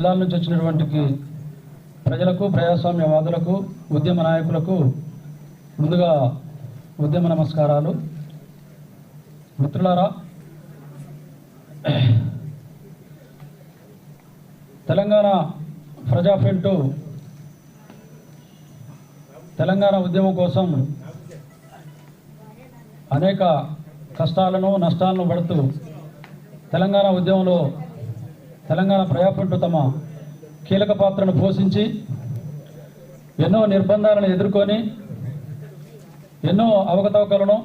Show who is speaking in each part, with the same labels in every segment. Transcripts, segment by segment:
Speaker 1: జిల్లాల నుంచి వచ్చినటువంటి ప్రజలకు ప్రజాస్వామ్యవాదులకు ఉద్యమ నాయకులకు ముందుగా ఉద్యమ నమస్కారాలు. మిత్రులారా తెలంగాణ ప్రజా ఫ్రంట్ తెలంగాణ ఉద్యమం కోసం అనేక కష్టాలను నష్టాలను పడుతూ తెలంగాణ ఉద్యమంలో తెలంగాణ ప్రజాఫ్రంట్ తమ కీలక పాత్రను పోషించి ఎన్నో నిర్బంధాలను ఎదుర్కొని ఎన్నో అవకతవకలను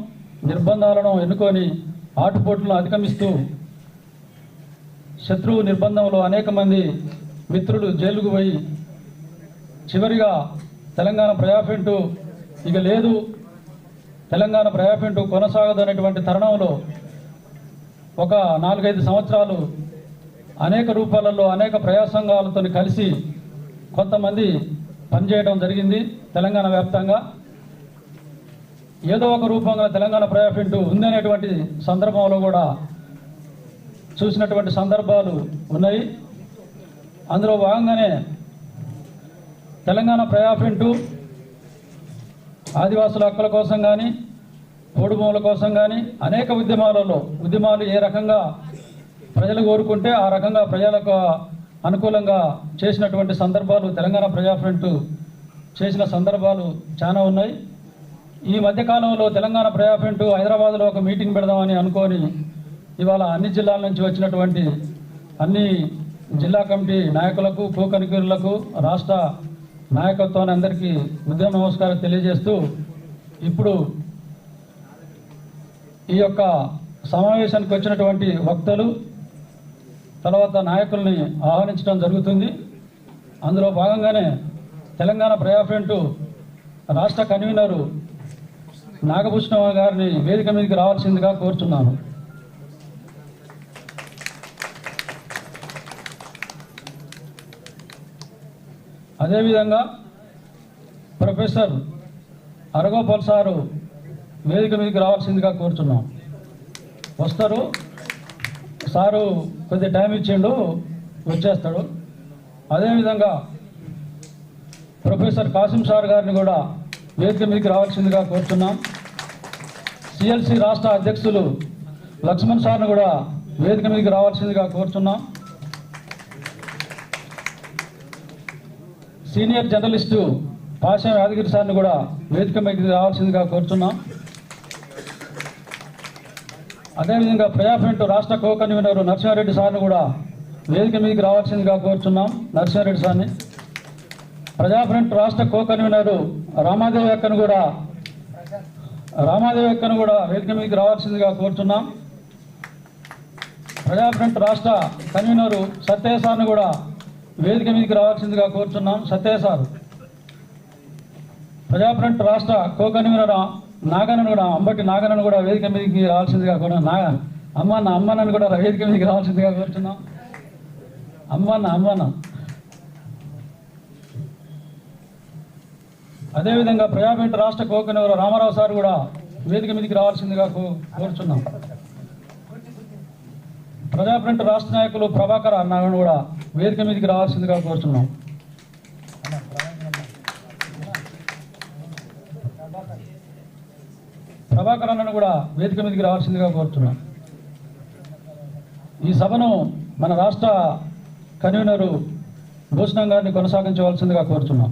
Speaker 1: నిర్బంధాలను ఎన్నుకొని ఆటుపోట్లను అధిగమిస్తూ శత్రువు నిర్బంధంలో అనేక మంది మిత్రులు జైలుకు పోయి చివరిగా తెలంగాణ ప్రజాఫెంటు ఇక లేదు తెలంగాణ ప్రజాఫెంటు కొనసాగదు అనేటువంటి తరుణంలో ఒక నాలుగైదు సంవత్సరాలు అనేక రూపాలలో అనేక ప్రయాసంగాలతో కలిసి కొంతమంది పనిచేయడం జరిగింది తెలంగాణ వ్యాప్తంగా. ఏదో ఒక రూపంగా తెలంగాణ ప్రజాఫ్రంట్ ఉందనేటువంటి సందర్భంలో కూడా చూసినటువంటి సందర్భాలు ఉన్నాయి. అందులో భాగంగానే తెలంగాణ ప్రజాఫ్రంట్ ఆదివాసుల హక్కుల కోసం కానీ పొడుమూల కోసం కానీ అనేక ఉద్యమాలలో ఉద్యమాలు ఏ రకంగా ప్రజలు కోరుకుంటే ఆ రకంగా ప్రజలకు అనుకూలంగా చేసినటువంటి సందర్భాలు తెలంగాణ ప్రజాఫ్రంట్ చేసిన సందర్భాలు చాలా ఉన్నాయి. ఈ మధ్యకాలంలో తెలంగాణ ప్రజాఫ్రంట్ హైదరాబాద్లో ఒక మీటింగ్ పెడదామని అనుకొని ఇవాళ అన్ని జిల్లాల నుంచి వచ్చినటువంటి అన్ని జిల్లా కమిటీ నాయకులకు కోకనికీరులకు రాష్ట్ర నాయకత్వాన్ని అందరికీ ఉద్యమ నమస్కారం తెలియజేస్తూ ఇప్పుడు ఈ యొక్క సమావేశానికి వచ్చినటువంటి వక్తలు తర్వాత నాయకుల్ని ఆహ్వానించడం జరుగుతుంది. అందులో భాగంగానే తెలంగాణ ప్రజా ఫ్రంట్ రాష్ట్ర కన్వీనరు నాగభూషణ గారిని వేదిక మీదకి రావాల్సిందిగా కోరుచున్నాను అదేవిధంగా ప్రొఫెసర్ అరగోపాల్ సారు వేదిక మీదకి రావాల్సిందిగా కోరుతున్నాం వస్తారు. సారు కొద్ది టైం ఇచ్చిండు వచ్చేస్తాడు. అదేవిధంగా ప్రొఫెసర్ కాసిం సార్ గారిని కూడా వేదిక మీదకి రావాల్సిందిగా కోరుతున్నాం సిఎల్సి రాష్ట్ర అధ్యక్షులు లక్ష్మణ్ సార్ని కూడా వేదిక మీదకి రావాల్సిందిగా కోరుతున్నాం సీనియర్ జర్నలిస్టు పాషా యాదగిరి సార్ని కూడా వేదిక మీదకి రావాల్సిందిగా కోరుతున్నాం అదేవిధంగా ప్రజాఫ్రంట్ రాష్ట్ర కో కన్వీనర్ నరసింహారెడ్డి సార్ని కూడా వేదిక మీదకి రావాల్సిందిగా కోరుచున్నాం. నరసింహారెడ్డి సార్ని. ప్రజాఫ్రంట్ రాష్ట్ర కో కన్వీనర్ రామాదేవి అక్కను కూడా రామాదేవి అక్కను కూడా వేదిక మీదకి రావాల్సిందిగా కోరుచున్నాం. ప్రజాఫ్రంట్ రాష్ట్ర కన్వీనరు సత్యయ్య సార్ని కూడా వేదిక మీదకి రావాల్సిందిగా కోరుచున్నాం. సత్యయ్య సార్. ప్రజాఫ్రంట్ రాష్ట్ర కో కన్వీనర్ నాగనను కూడా అంబటి నాగనను కూడా వేదిక మీదకి రావాల్సిందిగా కూడా నాగ అమ్మన్న అమ్మన్నను కూడా వేదిక మీదకి రావాల్సిందిగా కోరుతున్నాం. అమ్మన్న అమ్మన్న. అదేవిధంగా ప్రజాపేట రాష్ట్ర కో రామారావు సార్ కూడా వేదిక మీదకి రావాల్సిందిగా కోరుచున్నాం. ప్రజాఫ్రంట్ రాష్ట్ర నాయకులు ప్రభాకర్ అన్నను కూడా వేదిక మీదకి రావాల్సిందిగా కోరుచున్నాం. ప్రభాకర్ అన్నను కూడా వేదిక మీదకి రావాల్సిందిగా కోరుతున్నాం. ఈ సభను మన రాష్ట్ర కన్వీనరు భూషణం గారిని కొనసాగించవలసిందిగా కోరుతున్నాం.